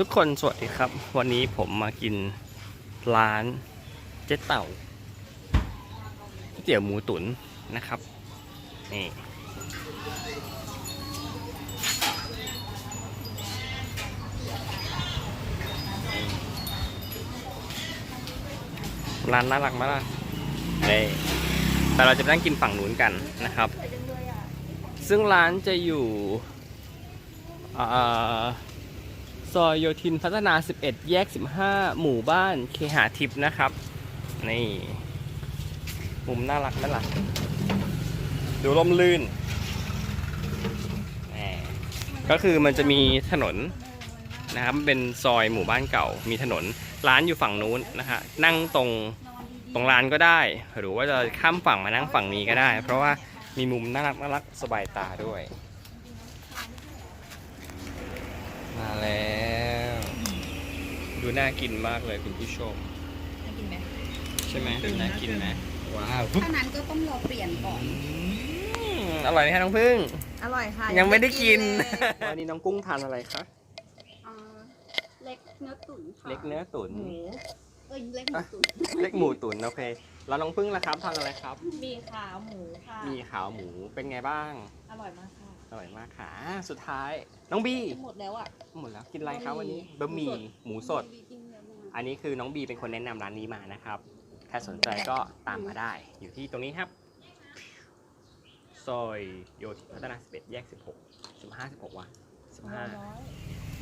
ทุกคนสวัสดีครับ วันนี้ผมมากินร้านเจ๊เต่าก๋วยเตี๋ยวหมูตุ๋นนะครับนี่ร้านน่ารักมากเฮ้ยแต่เราจะไปนั่งกินฝั่งนู้นกันนะครับ ซึ่งร้านจะอยู่อ่า ซอยโยธินพัฒนา 11 แยก 15 หมู่บ้านเคหาทิพย์นะครับ นี่ มุมน่ารักน่ารักดูร่มลื่น ก็คือมันจะมีถนนนะครับเป็นซอยหมู่บ้านเก่า มีถนนร้านอยู่ฝั่งนู้นนะฮะนั่งตรงตรงร้านก็ได้ หรือว่าจะข้ามฝั่งมานั่งฝั่งนี้ก็ได้ เพราะว่ามีมุมน่ารักน่ารักสบายตาด้วย มาแล้ว ดูน่ากินมากเลยคุณผู้ชม น่ากินไหมใช่ไหมดูน่ากินไหมว้าวถ้านั้นก็ต้องรอเปลี่ยนก่อน อืมอร่อยไหมคะน้องพึ่ง อร่อยค่ะยังไม่ได้กินเลยวันนี้น้องกุ้งทานอะไรคะอ่าเล็กเนื้อตุ๋นค่ะเล็กเนื้อตุ๋นหมูเอ้ยเล็กหมูตุ๋นเล็กหมูตุ๋นโอเค แล้วน้องพึ่งล่ะครับทานอะไรครับ มีขาหมูค่ะ มีขาวหมูเป็นไงบ้าง อร่อยมากค่ะอ ร่อยมากค่ะอ่าสุดท้ายน้องบีหมดแล้วอะ หมดแล้วกินอะไรครับวันนี้บะหมี่หมูสดมีกินเนื้อมาอันนี้คือน้องบีเป็นคนแนะนำร้านนี้มานะครับ ถ้าสนใจก็ตามมาได้ อยู่ที่ตรงนี้ครับ ซอยโยธินพัฒนา11แยก 16 15 16วะ15